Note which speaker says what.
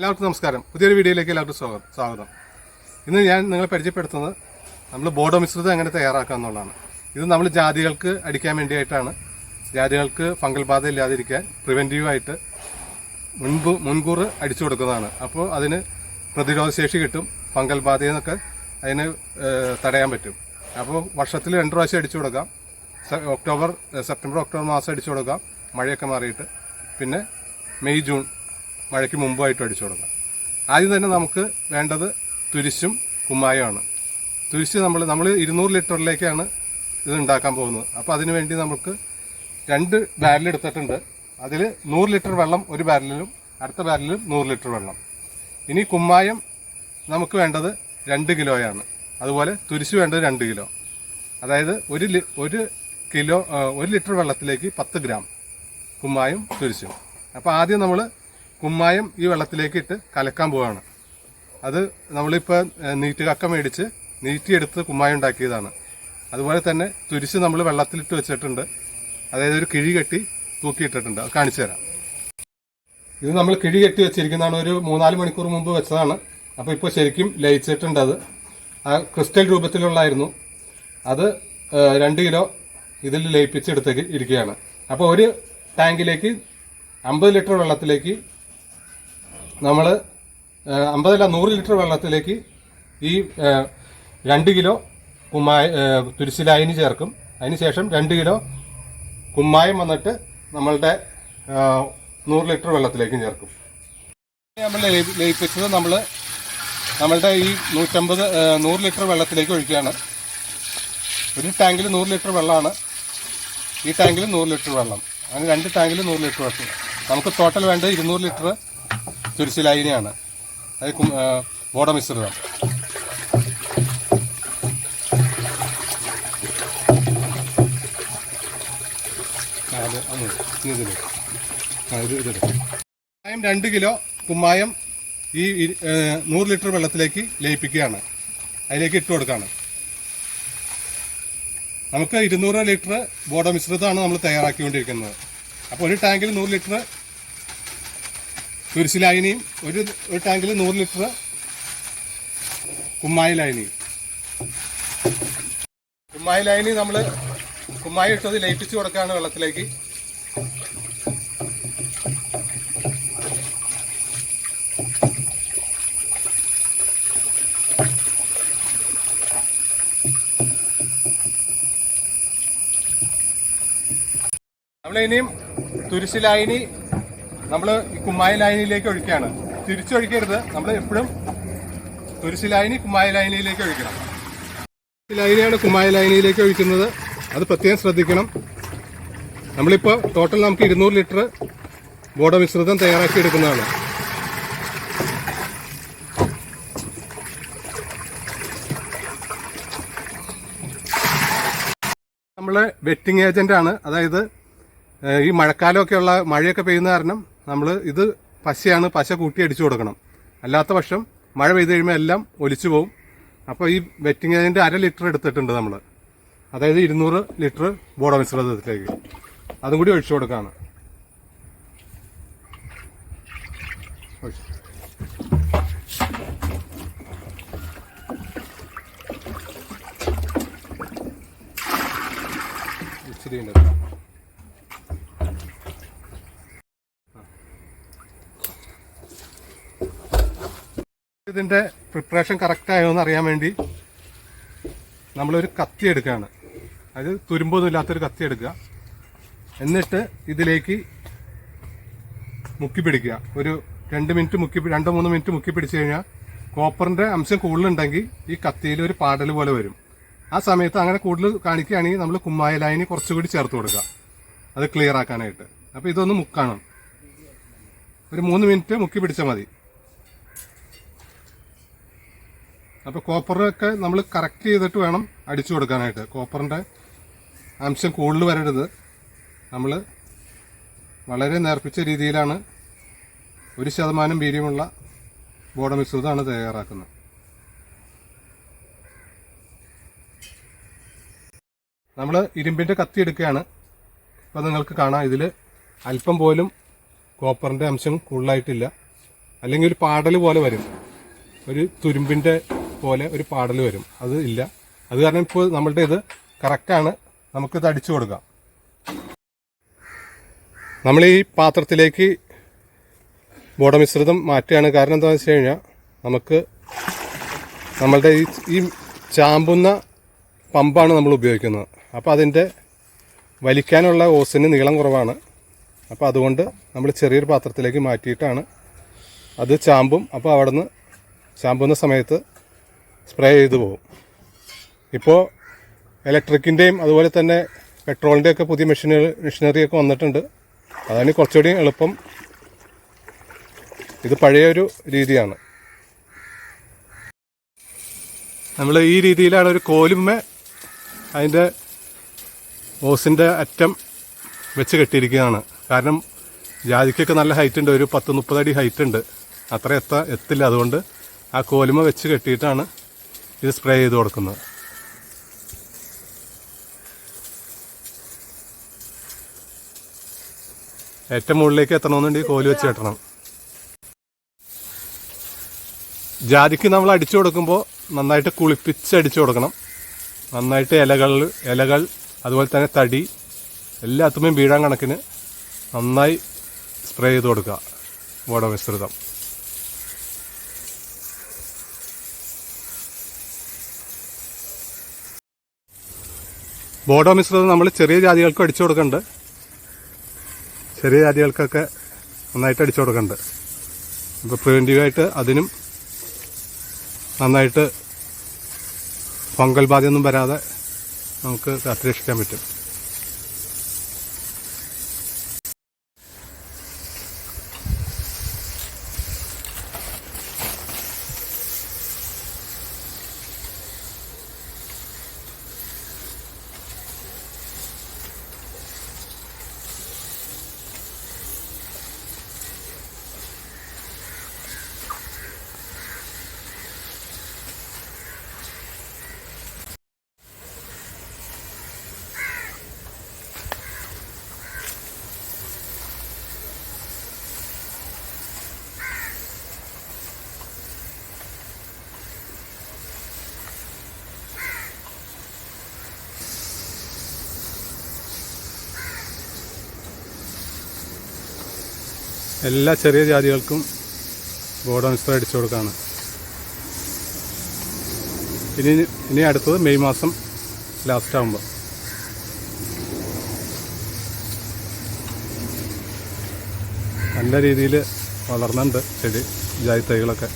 Speaker 1: എല്ലാവർക്കും നമസ്കാരം. പുതിയൊരു വീഡിയോയിലേക്ക് എല്ലാവർക്കും സ്വാഗതം സ്വാഗതം. ഇന്ന് ഞാൻ നിങ്ങളെ പരിചയപ്പെടുത്തുന്നത് നമ്മൾ ബോഡോ മിശ്രിതം എങ്ങനെ തയ്യാറാക്കുക എന്നുള്ളതാണ്. ഇത് നമ്മൾ ജാതികൾക്ക് അടിക്കാൻ വേണ്ടിയിട്ടാണ് ജാതികൾക്ക് ഫംഗൽ ബാധ ഇല്ലാതിരിക്കാൻ പ്രിവെന്റീവായിട്ട് മുൻപ് മുൻകൂർ അടിച്ചു കൊടുക്കുന്നതാണ്. അപ്പോൾ അതിന് പ്രതിരോധശേഷി കിട്ടും. ഫംഗൽ ബാധയിൽ നിന്നൊക്കെ അതിന് തടയാൻ പറ്റും. അപ്പോൾ വർഷത്തിൽ രണ്ട് പ്രാവശ്യം അടിച്ചു കൊടുക്കാം. ഒക്ടോബർ സെപ്റ്റംബർ ഒക്ടോബർ മാസം അടിച്ചു കൊടുക്കാം. മഴയൊക്കെ മാറിയിട്ട്. പിന്നെ മെയ് ജൂൺ മഴയ്ക്ക് മുമ്പായിട്ട് അടിച്ചു കൊടുക്കാം. ആദ്യം തന്നെ നമുക്ക് വേണ്ടത് തുരിശും കുമ്മായമാണ് തുരിശ് നമ്മൾ നമ്മൾ ഇരുന്നൂറ് ലിറ്ററിലേക്കാണ് ഇത് ഉണ്ടാക്കാൻ പോകുന്നത്. അപ്പോൾ അതിനുവേണ്ടി നമുക്ക് രണ്ട് ബാരൽ എടുത്തിട്ടുണ്ട്. അതിൽ നൂറ് ലിറ്റർ വെള്ളം ഒരു ബാരലിലും അടുത്ത ബാരലിലും നൂറ് ലിറ്റർ വെള്ളം. ഇനി കുമ്മായം നമുക്ക് വേണ്ടത് രണ്ട് കിലോയാണ്. അതുപോലെ തുരിശ് വേണ്ടത് രണ്ട് കിലോ. അതായത് ഒരു ഒരു കിലോ ഒരു ലിറ്റർ വെള്ളത്തിലേക്ക് പത്ത് ഗ്രാം കുമ്മായും തുരിശും. അപ്പോൾ ആദ്യം നമ്മൾ കുമ്മായം ഈ വെള്ളത്തിലേക്ക് ഇട്ട് കലക്കാൻ പോവുകയാണ് അത് നമ്മളിപ്പോൾ നീറ്റ് കക്ക മേടിച്ച് നീറ്റിയെടുത്ത് കുമ്മായം ഉണ്ടാക്കിയതാണ്. അതുപോലെ തന്നെ തുരിശ് നമ്മൾ വെള്ളത്തിലിട്ട് വെച്ചിട്ടുണ്ട്. അതായത് ഒരു കിഴി കെട്ടി തൂക്കിയിട്ടിട്ടുണ്ട്. അത് കാണിച്ചു തരാം. ഇത് നമ്മൾ കിഴി കെട്ടി വെച്ചിരിക്കുന്നതാണ്. ഒരു മൂന്നാൽ മണിക്കൂർ മുമ്പ് വെച്ചതാണ്. അപ്പോൾ ഇപ്പോൾ ശരിക്കും ലയിച്ചിട്ടുണ്ട് അത്. ആ ക്രിസ്റ്റൽ രൂപത്തിലുള്ളായിരുന്നു അത് രണ്ട് കിലോ ഇതിൽ ലയിപ്പിച്ചെടുത്ത് ഇരിക്കുകയാണ്. അപ്പോൾ ഒരു ടാങ്കിലേക്ക് അമ്പത് ലിറ്റർ വെള്ളത്തിലേക്ക് നമ്മൾ അമ്പതല്ല നൂറ് ലിറ്റർ വെള്ളത്തിലേക്ക് ഈ രണ്ട് കിലോ കുമ്മായ തുരിശിലായനി ചേർക്കും. അതിനുശേഷം രണ്ട് കിലോ കുമ്മായം വന്നിട്ട് നമ്മളുടെ നൂറ് ലിറ്റർ വെള്ളത്തിലേക്ക് ചേർക്കും. നമ്മൾ ലയി- ലയിപ്പിച്ചത് നമ്മൾ നമ്മളുടെ ഈ നൂറ്റമ്പത് നൂറ് ലിറ്റർ വെള്ളത്തിലേക്ക് ഒഴിക്കുകയാണ്. ഒരു ടാങ്കിൽ നൂറ് ലിറ്റർ വെള്ളമാണ്. ഈ ടാങ്കിൽ നൂറ് ലിറ്റർ വെള്ളം. അങ്ങനെ രണ്ട് ടാങ്കിൽ നൂറ് ലിറ്റർ വെള്ളം. നമുക്ക് ടോട്ടൽ വേണ്ടത് ഇരുന്നൂറ് ലിറ്റർ തുരിശിലായിനിയാണ് അത് കും- ബോഡ മിശ്രിതം ആ, അത് അങ്ങ് ഇനി ഇതിൽ. ആ, ഇത് കുമ്മായം രണ്ട് കിലോ കുമ്മായം ഈ നൂറ് ലിറ്റർ വെള്ളത്തിലേക്ക് ലയിപ്പിക്കുകയാണ്. അതിലേക്ക് ഇട്ട് കൊടുക്കുകയാണ് നമുക്ക് ഇരുന്നൂറ് ലിറ്റർ ബോഡ മിശ്രിതമാണ് നമ്മൾ തയ്യാറാക്കിക്കൊണ്ടിരിക്കുന്നത്. അപ്പോൾ ഒരു ടാങ്കിൽ നൂറ് ലിറ്റർ തുരിശിലായനിയും ഒരു ഒരു ടാങ്കിൽ നൂറ് ലിറ്റർ കുമ്മായി ലായനിയും കുമ്മായി ലായനി നമ്മൾ കുമ്മായി ഇട്ടത് ലയിപ്പിച്ച് കൊടുക്കുകയാണ് വെള്ളത്തിലേക്ക്. നമ്മൾ ഇനിയും തുരിശ് ഈ നമ്മൾ കുമ്മായ ലായനിയിലേക്ക് ഒഴിക്കുകയാണ്. തിരിച്ചൊഴിക്കരുത്. നമ്മൾ എപ്പോഴും തുരിശ് ലൈനി കുമ്മായ ലായനിയിലേക്ക് ഒഴിക്കണം. തുരിശ് ലായനിയാണ് കുമ്മായ ലായനിയിലേക്ക് ഒഴിക്കുന്നത്. അത് പ്രത്യേകം ശ്രദ്ധിക്കണം. നമ്മളിപ്പോൾ ടോട്ടൽ നമുക്ക് ഇരുന്നൂറ് ലിറ്റർ ബോഡ മിശ്രിതം തയ്യാറാക്കി എടുക്കുന്നതാണ്. നമ്മൾ വെറ്റിംഗ് ഏജന്റ് ആണ് അതായത് ഈ മഴക്കാലമൊക്കെയുള്ള മഴയൊക്കെ പെയ്യുന്ന കാരണം നമ്മൾ ഇത് പശയാണ് പശ കൂട്ടി അടിച്ചു കൊടുക്കണം. അല്ലാത്ത പക്ഷം മഴ പെയ്ത് കഴിയുമ്പോൾ എല്ലാം ഒലിച്ചു പോകും അപ്പോൾ ഈ വെറ്റിംഗ് അതിന്റെ അര ലിറ്റർ എടുത്തിട്ടുണ്ട് നമ്മൾ അതായത് ഇരുന്നൂറ് ലിറ്റർ ബോഡ മിശ്രിതത്തിലേക്ക് അതും കൂടി ഒഴിച്ചു ഒഴിച്ചു. ഇച്ചിരി ഉണ്ട്. ഇതിന്റെ പ്രിപ്പറേഷൻ കറക്റ്റ് ആയോ എന്ന് അറിയാൻ വേണ്ടി നമ്മളൊരു കത്തി എടുക്കുകയാണ്. അത് തുരുമ്പൊന്നും ഇല്ലാത്തൊരു കത്തി എടുക്കുക. എന്നിട്ട് ഇതിലേക്ക് മുക്കി പിടിക്കുക. ഒരു രണ്ട് മിനിറ്റ് മുക്കി രണ്ട് മൂന്ന് മിനിറ്റ് മുക്കി പിടിച്ചു കഴിഞ്ഞാൽ കോപ്പറിന്റെ അംശം കൂടുതലുണ്ടെങ്കിൽ ഈ കത്തിയിൽ ഒരു പാടൽ പോലെ വരും. ആ സമയത്ത് അങ്ങനെ കൂടുതൽ കാണിക്കുകയാണെങ്കിൽ നമ്മൾ കുമ്മായ ലൈനി കുറച്ചുകൂടി ചേർത്ത് കൊടുക്കുക. അത് ക്ലിയർ ആക്കാനായിട്ട്. അപ്പോൾ ഇതൊന്ന് മുക്കണം. ഒരു മൂന്ന് മിനിറ്റ് മുക്കി പിടിച്ചാൽ മതി. അപ്പോൾ കോപ്പറൊക്കെ നമ്മൾ കറക്റ്റ് ചെയ്തിട്ട് വേണം അടിച്ചു കൊടുക്കാനായിട്ട്. കോപ്പറിന്റെ അംശം കൂടുതൽ വരരുത്. നമ്മൾ വളരെ നേർപ്പിച്ച രീതിയിലാണ് ഒരു ശതമാനം വീര്യമുള്ള ബോഡ മിശ്രിതമാണ് തയ്യാറാക്കുന്നത്. നമ്മൾ ഇരുമ്പിന്റെ കത്തി എടുക്കുകയാണ്. ഇപ്പം നിങ്ങൾക്ക് കാണാം ഇതിൽ അല്പം പോലും കോപ്പറിന്റെ അംശം കൂടുതലായിട്ടില്ല. അല്ലെങ്കിൽ ഒരു പാടൽ പോലെ വരും. ഒരു തുരുമ്പിന്റെ പോലെ ഒരു പാടൽ വരും. അത് ഇല്ല. അത് കാരണം ഇപ്പോൾ നമ്മളുടെ ഇത് കറക്റ്റാണ് നമുക്കിത് അടിച്ചു കൊടുക്കാം. നമ്മൾ ഈ പാത്രത്തിലേക്ക് ബോഡമിശ്രിതം മാറ്റുകയാണ്. കാരണം എന്താണെന്ന് വെച്ച് കഴിഞ്ഞാൽ നമുക്ക് നമ്മളുടെ ഈ ഈ ചാമ്പുന്ന പമ്പാണ് നമ്മൾ ഉപയോഗിക്കുന്നത്. അപ്പോൾ അതിന്റെ വലിക്കാനുള്ള ഓസിന് നീളം കുറവാണ്. അപ്പോൾ അതുകൊണ്ട് നമ്മൾ ചെറിയൊരു പാത്രത്തിലേക്ക് മാറ്റിയിട്ടാണ് അത് ചാമ്പും അപ്പോൾ അവിടെ നിന്ന് ചാമ്പുന്ന സമയത്ത് സ്പ്രേ ചെയ്തു പോകും. ഇപ്പോൾ ഇലക്ട്രിക്കിന്റെയും അതുപോലെ തന്നെ പെട്രോളിന്റെ ഒക്കെ പുതിയ മെഷീനുകൾ മെഷീനറിയൊക്കെ വന്നിട്ടുണ്ട്. അതാണ് കുറച്ചുകൂടി എളുപ്പം. ഇത് പഴയൊരു രീതിയാണ്. നമ്മൾ ഈ രീതിയിലാണ് ഒരു കോലുമ്മ അതിന്റെ ഓസിന്റെ അറ്റം വെച്ച് കെട്ടിയിരിക്കുകയാണ്. കാരണം ജാതിക്കൊക്കെ നല്ല ഹൈറ്റ് ഉണ്ട്. ഒരു പത്ത് അടി ഹൈറ്റ് ഉണ്ട്. അത്ര എത്ത എത്തില്ല. അതുകൊണ്ട് ആ കോലുമ വെച്ച് കെട്ടിയിട്ടാണ് ഇത് സ്പ്രേ ചെയ്ത് കൊടുക്കുന്നത്. ഏറ്റവും മുകളിലേക്ക് എത്തണമെന്നുണ്ടെങ്കിൽ കോൽ വെച്ച് കെട്ടണം. ജാതിക്ക് നമ്മൾ അടിച്ചു കൊടുക്കുമ്പോൾ നന്നായിട്ട് കുളിപ്പിച്ച് അടിച്ചു കൊടുക്കണം. നന്നായിട്ട് ഇലകൾ ഇലകൾ അതുപോലെ തന്നെ തടി എല്ലാത്തുമേയും വീഴാൻ കണക്കിന് നന്നായി സ്പ്രേ ചെയ്ത് കൊടുക്കുക. ബോഡോ ബോഡോ മിശ്രിതം നമ്മൾ ചെറിയ ജാതികൾക്ക് അടിച്ചു കൊടുക്കുന്നുണ്ട് ചെറിയ ജാതികൾക്കൊക്കെ നന്നായിട്ട് അടിച്ചു കൊടുക്കുന്നുണ്ട് അപ്പോൾ പ്രിവെന്റീവായിട്ട് അതിനും നന്നായിട്ട് ഫംഗൽ ബാധയൊന്നും വരാതെ നമുക്ക് കാത്തുരക്ഷിക്കാൻ പറ്റും. എല്ലാ ചെറിയ ജാതികൾക്കും ബോർഡർ സ്പ്രേ അടിച്ചു കൊടുക്കാണ് ഇനി ഇനി അടുത്തത് മെയ് മാസം ലാസ്റ്റ് ആകുമ്പോൾ നല്ല രീതിയിൽ വളർന്നുണ്ട് ചെടി ജാതി തൈകളൊക്കെ